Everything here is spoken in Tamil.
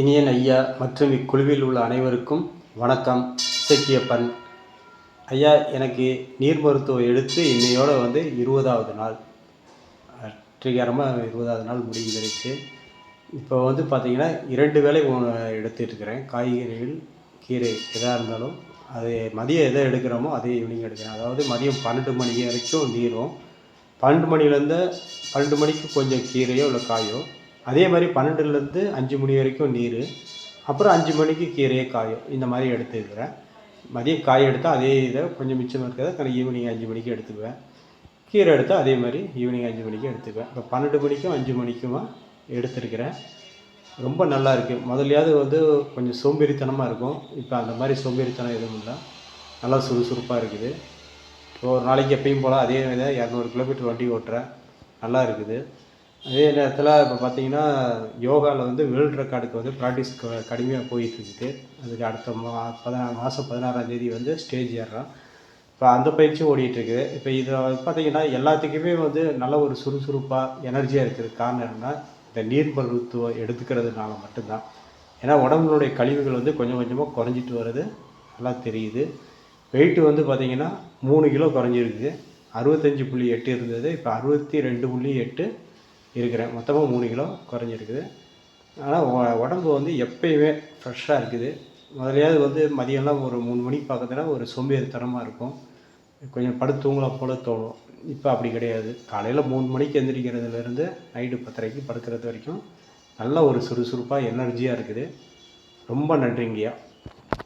இனியன் ஐயா மற்றும் இக்குழுவில் உள்ள அனைவருக்கும் வணக்கம். இசக்கியப்பன். ஐயா எனக்கு நீர் மருத்துவம் எடுத்து இன்னையோடு வந்து இருபதாவது நாள். வெற்றிகரமாக இருபதாவது நாள் முடிஞ்சிருச்சு. இப்போ வந்து பார்த்திங்கன்னா இரண்டு வேலை எடுத்துகிட்டு இருக்கிறேன். காய்கறிகள் கீரை எதாக இருந்தாலும். அது மதியம் எதை எடுக்கிறோமோ அதே ஈவினிங் எடுக்கிறேன். அதாவது மதியம் பன்னெண்டு மணி வரைக்கும் நீரும். பன்னெண்டு மணிலேருந்து பன்னெண்டு மணிக்கு கொஞ்சம் கீரையோ இல்லை காயோ அதே மாதிரி பன்னெண்டுலேருந்து அஞ்சு மணி வரைக்கும் நீர் அப்புறம் அஞ்சு மணிக்கு கீரையை காயும் இந்த மாதிரி எடுத்துக்கிறேன் மதியம் காய் எடுத்தால் அதே இதை கொஞ்சம் மிச்சம் இருக்கிறத ஈவினிங் அஞ்சு மணிக்கு எடுத்துக்குவேன். கீரை எடுத்தால் அதே மாதிரி ஈவினிங் அஞ்சு மணிக்கு எடுத்துக்குவேன். இப்போ பன்னெண்டு மணிக்கும் அஞ்சு மணிக்குமா எடுத்துருக்கிறேன். ரொம்ப நல்லா இருக்குது முதல்லையாவது வந்து கொஞ்சம் சோம்பேறித்தனமாக இருக்கும். இப்போ அந்த மாதிரி சோம்பேறித்தனம் எதுவும் இல்லை. நல்லா சுறுசுறுப்பாக இருக்குது. இப்போ ஒரு நாளைக்கு எப்பயும் போல் அதே இதை இரநூறு கிலோமீட்டர் வண்டி ஓட்டுறேன். நல்லா இருக்குது. அதே நேரத்தில் இப்போ பார்த்தீங்கன்னா யோகாவில் வந்து வேர்ல்டு ரெக்கார்டுக்கு வந்து ப்ராக்டிஸ் கடுமையாக போயிட்டுருக்குது. அதுக்கு அடுத்த மா பதினா மாதம் பதினாறாம் தேதி வந்து ஸ்டேஜ் ஏறுறோம் இப்போ அந்த பயிற்சியும் ஓடிட்டுருக்குது. இப்போ இதில் பார்த்தீங்கன்னா எல்லாத்துக்குமே வந்து நல்ல ஒரு சுறுசுறுப்பாக எனர்ஜியாக இருக்கிறது காரணம் என்னென்னா இந்த நீர் மருத்துவம் எடுத்துக்கிறதுனால மட்டும்தான். ஏன்னா உடம்புடைய கழிவுகள் வந்து கொஞ்சம் கொஞ்சமாக குறைஞ்சிட்டு வர்றது நல்லா தெரியுது. வெயிட்டு வந்து பார்த்தீங்கன்னா மூணு கிலோ குறைஞ்சிருக்குது. அறுபத்தஞ்சி புள்ளி எட்டு இருந்தது. இப்போ அறுபத்தி ரெண்டு புள்ளி எட்டு இருக்கிறேன் மொத்தமாக மூணு கிலோ குறைஞ்சிருக்குது. ஆனால் உடம்பு வந்து எப்பயுமே ஃப்ரெஷ்ஷாக இருக்குது. முதலையாவது வந்து மதியம்லாம் ஒரு மூணு மணிக்கு பார்க்கறதுனா ஒரு சோம்பேறித்தனமாக இருக்கும். கொஞ்சம் படுத்து தூங்கலாம் போல தோணும். இப்போ அப்படி கிடையாது. காலையில் மூணு மணிக்கு எந்திரிக்கிறதுலேருந்து நைட்டு பத்தரைக்கு படுக்கிறது வரைக்கும் நல்ல ஒரு சுறுசுறுப்பாக எனர்ஜியாக இருக்குது. ரொம்ப நன்றிங்கய்யா.